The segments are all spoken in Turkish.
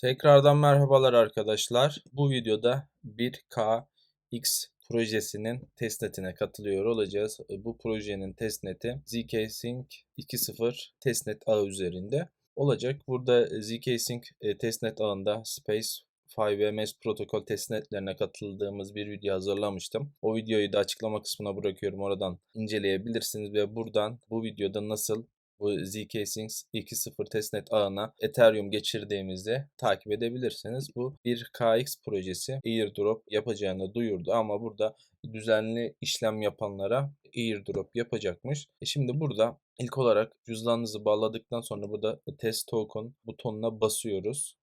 Tekrardan merhabalar arkadaşlar. Bu videoda 1KX projesinin testnetine katılıyor olacağız. Bu projenin testneti ZK-Sync 2.0 testnet ağı üzerinde olacak. Burada ZK-Sync e, testnet ağında Space 5MS protokol testnetlerine katıldığımız bir video hazırlamıştım. O videoyu da açıklama kısmına bırakıyorum. Oradan inceleyebilirsiniz ve buradan bu videoda nasıl bu zk-Sync 2.0 testnet ağına Ethereum geçirdiğimizde takip edebilirsiniz. Bu bir KX projesi airdrop yapacağını duyurdu ama burada düzenli işlem yapanlara airdrop yapacakmış. E şimdi burada ilk olarak cüzdanınızı bağladıktan sonra burada test token butonuna basıyoruz.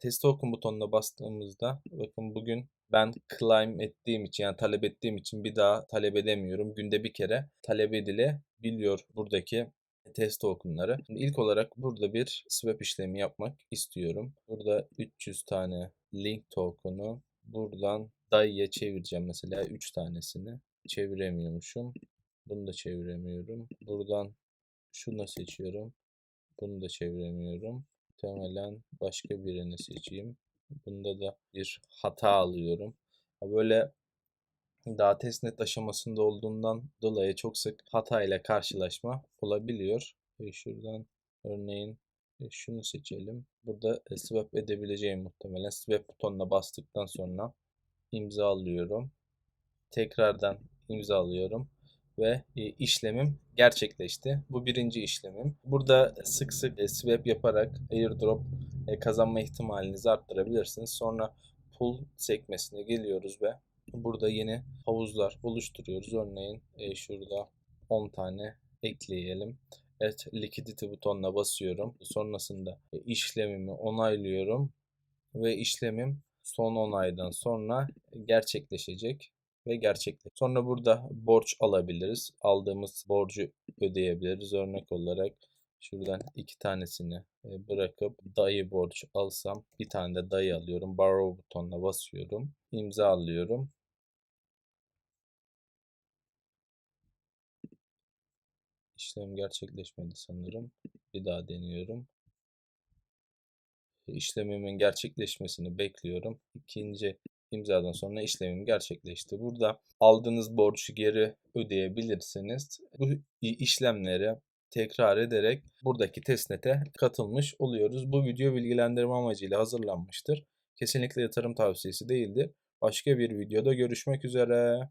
Test token butonuna bastığımızda bakın bugün ben claim ettiğim için yani talep ettiğim için bir daha talep edemiyorum. Günde bir kere talep edilebiliyor buradaki test tokenları. Şimdi ilk olarak burada bir swap işlemi yapmak istiyorum. Burada 300 tane link token'u buradan DAI'ye çevireceğim mesela 3 tanesini. Çeviremiyormuşum. Bunu da çeviremiyorum. Buradan şunu seçiyorum. Bunu da çeviremiyorum. Muhtemelen başka birini seçeyim. Bunda da bir hata alıyorum. Böyle daha testnet aşamasında olduğundan dolayı çok sık hata ile karşılaşma olabiliyor. Ve şuradan örneğin e, şunu seçelim. Burada e, swap edebileceğim muhtemelen. Swap butonuna bastıktan sonra imza alıyorum. Tekrardan imza alıyorum ve e, işlemim gerçekleşti. Bu birinci işlemim. Burada sık sık swap yaparak airdrop kazanma ihtimalinizi arttırabilirsiniz. Sonra pull sekmesine geliyoruz ve burada yeni havuzlar oluşturuyoruz. Örneğin e, şurada 10 tane ekleyelim. Evet liquidity butonuna basıyorum. Sonrasında e, işlemimi onaylıyorum ve işlemim son onaydan sonra gerçekleşecek ve gerçekleşecek. Sonra burada borç alabiliriz. Aldığımız borcu ödeyebiliriz. Örnek olarak şuradan iki tanesini e, bırakıp dayı borç alsam bir tane de dayı alıyorum. Borrow butonuna basıyorum. imza alıyorum. İşlem gerçekleşmedi sanırım. Bir daha deniyorum. İşlemimin gerçekleşmesini bekliyorum. İkinci imzadan sonra işlemim gerçekleşti. Burada aldığınız borcu geri ödeyebilirsiniz. Bu işlemleri tekrar ederek buradaki testnete katılmış oluyoruz. Bu video bilgilendirme amacıyla hazırlanmıştır. Kesinlikle yatırım tavsiyesi değildir. Başka bir videoda görüşmek üzere.